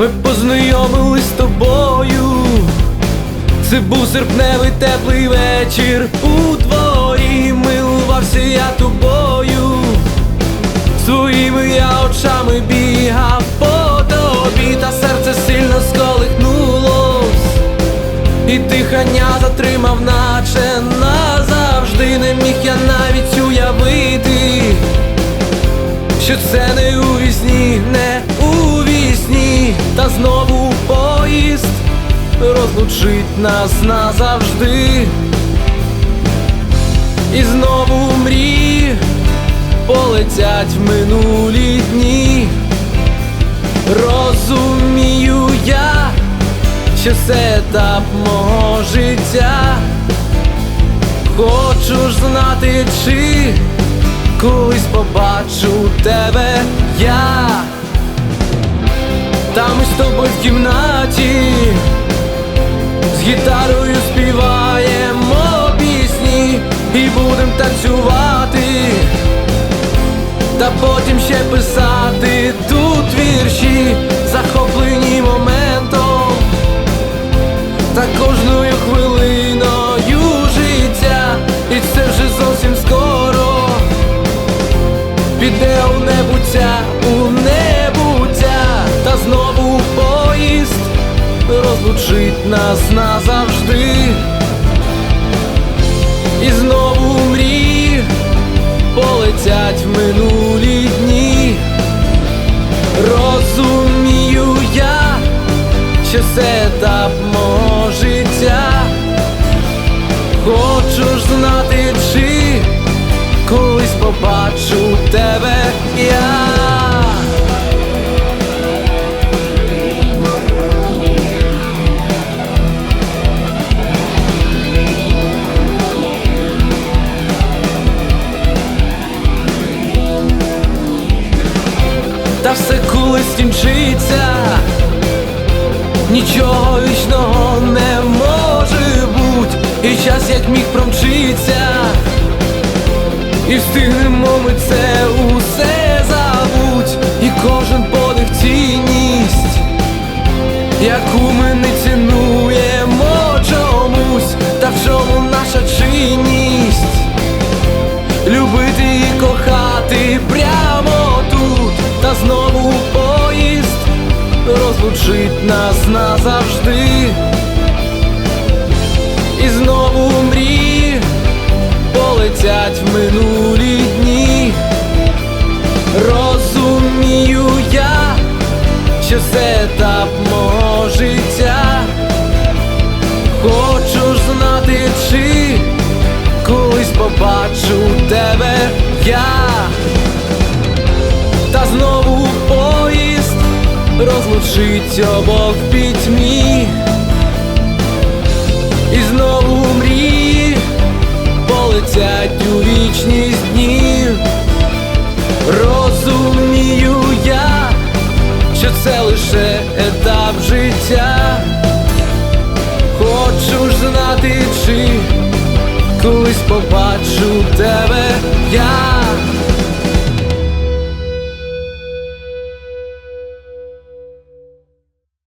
ми познайомились з тобою. Це був серпневий теплий вечір у дворі, милувався я тобою. Своїми я очами бігав по тобі, та серце сильно сколихнулось, і дихання затримав, наче назавжди не міг я навіть уявити, що це не у вісні, не у вісні, та знову поїзд розлучить нас назавжди. І знову мрії полетять в минулі дні. Розумію я, що це етап мого життя. Хочу ж знати, чи колись побачу тебе я. Та ми з тобою в кімнаті, з гітарою співаємо пісні і будем танцювати, та потім ще писати тут вірші, захоплені моментом, та кожною хвилиною життя, і це вже зовсім скоро. Піде у небуття, розлучить нас назавжди. Колись кінчиться, нічого вічного не може бути, і час як міг промчиться, і встигнемо ми це усе забуть, і кожен подих цінність, яку ми не розлучить нас назавжди. І знову мрії полетять в минулі дні. Розумію я, що це етап мого життя. Хочу ж знати, чи колись побачу тебе я, розлучить обох в пітьмі, і знову мрії полетять у вічність днів. Розумію я, що це лише етап життя. Хочу ж знати, чи колись побачу тебе.